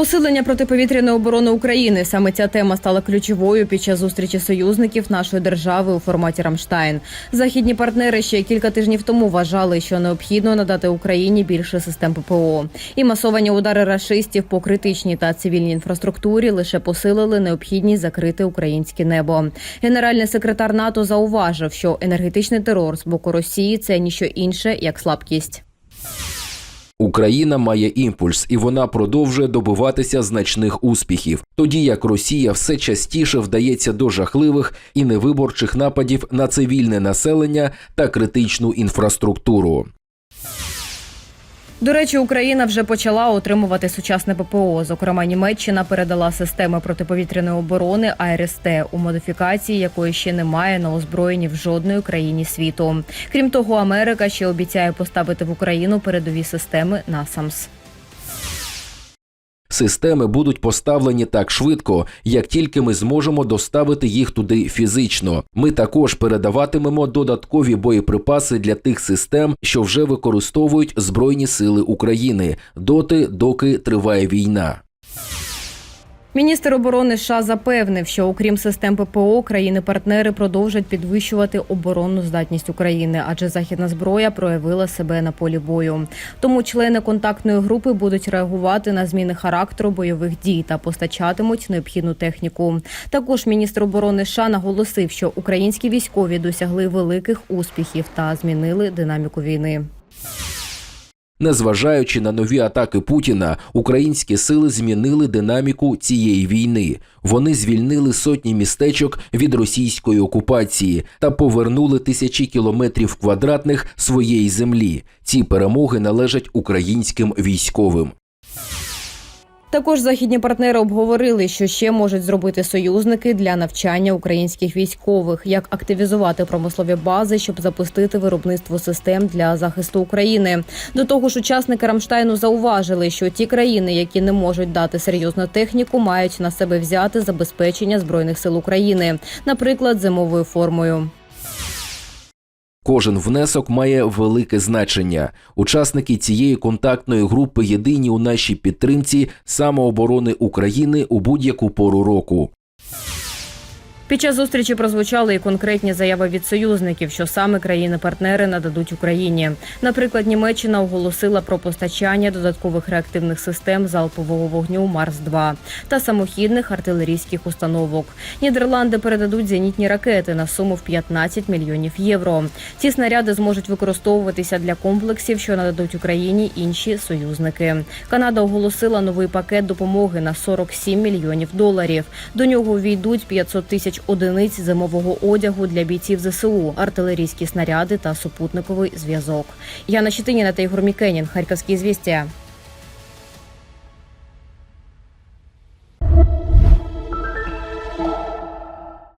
Посилення протиповітряної оборони України саме ця тема стала ключовою під час зустрічі союзників нашої держави у форматі Рамштайн. Західні партнери ще кілька тижнів тому вважали, що необхідно надати Україні більше систем ППО. І масовані удари рашистів по критичній та цивільній інфраструктурі лише посилили необхідність закрити українське небо. Генеральний секретар НАТО зауважив, що енергетичний терор з боку Росії це ніщо інше як слабкість. Україна має імпульс, і вона продовжує добиватися значних успіхів, тоді як Росія все частіше вдається до жахливих і невиборчих нападів на цивільне населення та критичну інфраструктуру. До речі, Україна вже почала отримувати сучасне ППО. Зокрема, Німеччина передала системи протиповітряної оборони АРСТ у модифікації, якої ще немає на озброєнні в жодної країні світу. Крім того, Америка ще обіцяє поставити в Україну передові системи НАСАМС. Системи будуть поставлені так швидко, як тільки ми зможемо доставити їх туди фізично. Ми також передаватимемо додаткові боєприпаси для тих систем, що вже використовують Збройні сили України, доти, доки триває війна. Міністр оборони США запевнив, що окрім систем ППО, країни-партнери продовжать підвищувати оборонну здатність України, адже західна зброя проявила себе на полі бою. Тому члени контактної групи будуть реагувати на зміни характеру бойових дій та постачатимуть необхідну техніку. Також міністр оборони США наголосив, що українські військові досягли великих успіхів та змінили динаміку війни. Незважаючи на нові атаки Путіна, українські сили змінили динаміку цієї війни. Вони звільнили сотні містечок від російської окупації та повернули тисячі кілометрів квадратних своєї землі. Ці перемоги належать українським військовим. Також західні партнери обговорили, що ще можуть зробити союзники для навчання українських військових, як активізувати промислові бази, щоб запустити виробництво систем для захисту України. До того ж, учасники Рамштайну зауважили, що ті країни, які не можуть дати серйозну техніку, мають на себе взяти забезпечення збройних сил України, наприклад, зимовою формою. Кожен внесок має велике значення. Учасники цієї контактної групи єдині у нашій підтримці самооборони України у будь-яку пору року. Під час зустрічі прозвучали і конкретні заяви від союзників, що саме країни-партнери нададуть Україні. Наприклад, Німеччина оголосила про постачання додаткових реактивних систем залпового вогню Марс 2 та самохідних артилерійських установок. Нідерланди передадуть зенітні ракети на суму в 15 мільйонів євро. Ці снаряди зможуть використовуватися для комплексів, що нададуть Україні інші союзники. Канада оголосила новий пакет допомоги на 47 мільйонів доларів. До нього увійдуть 500 тисяч одиниць зимового одягу для бійців ЗСУ, артилерійські снаряди та супутниковий зв'язок. Яна Щетиніна та Ігор Мікенін, Харківські звістя.